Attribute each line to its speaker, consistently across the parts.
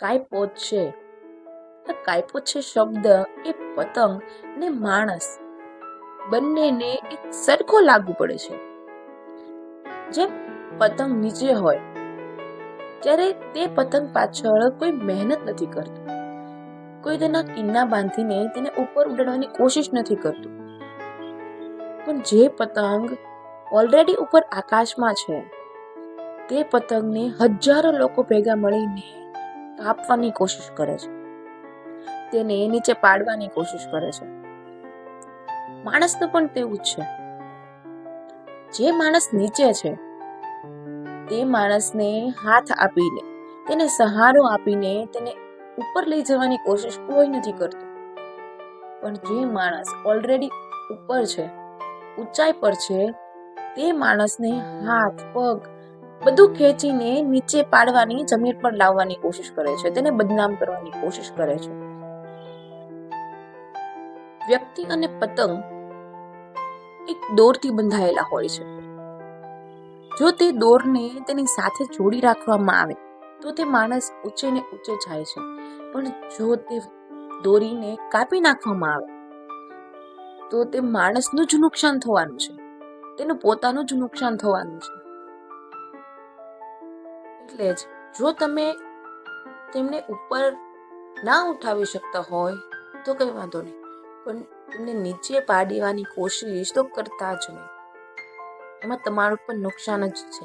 Speaker 1: કાયપોત છે. આ કાયપોત છે શબ્દ એ પતંગ ને માણસ. બંનેને એક સરખો લાગુ પડે છે. જેમ પતંગ નીચે હોય, ત્યારે તે પતંગ પાછળ કોઈ મહેનત નથી કરતું. કોઈ તેના કિન્ના બાંધીને તેને ઉપર ઉડાડવાની કોશિશ નથી કરતું. પણ જે પતંગ ઓલરેડી ઉપર આકાશમાં છે, તે પતંગને હજારો લોકો ભેગા મળીને કાપવાની કોશિશ કરે છે. તેને નીચે પાડવાની કોશિશ કરે છે. માણસનું પણ તેવું જ છે. જે માણસ નીચે છે, તે માણસને હાથ આપીને, તેને સહારો આપીને તેને ઉપર લઈ જવાની કોશિશ કોઈ નથી કરતું. પણ જે માણસ ઓલરેડી ઉપર છે, ઊંચાઈ પર છે, તે માણસને હાથ, પગ બધું ખેંચીને નીચે પાડવાની જમીન પર લાવવાની કોશિશ કરે છે, તેને બદનામ કરવાની કોશિશ કરે છે. વ્યક્તિ અને પતંગ એક દોરથી બંધાયેલા હોય છે. જો તે દોરને તેની સાથે જોડી રાખવામાં આવે, તો તે માણસ ઊંચે ને ઊંચે જાય છે. પણ જો તે દોરીને કાપી નાખવામાં આવે, તો તે માણસનું જ નુકસાન થવાનું છે. તેનું પોતાનું જ નુકસાન થવાનું છે. એટલે જ જો તમે તેમને ઉપર ના ઉઠાવી શકતા હોય, તો કંઈ વાંધો નહીં. પણ તેમને નીચે પાડીવાની કોશિશ તો કરતા જ નહીં. એમાં તમારું પણ નુકસાન જ છે.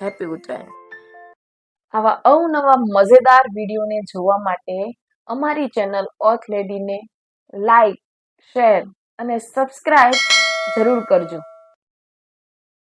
Speaker 1: હેપી ઉત્તરાયણ. આવા અવનવા મજેદાર વિડીયોને જોવા માટે અમારી ચેનલ ઓથ લેડીને લાઈક શેર અને સબસ્ક્રાઇબ જરૂર કરજો.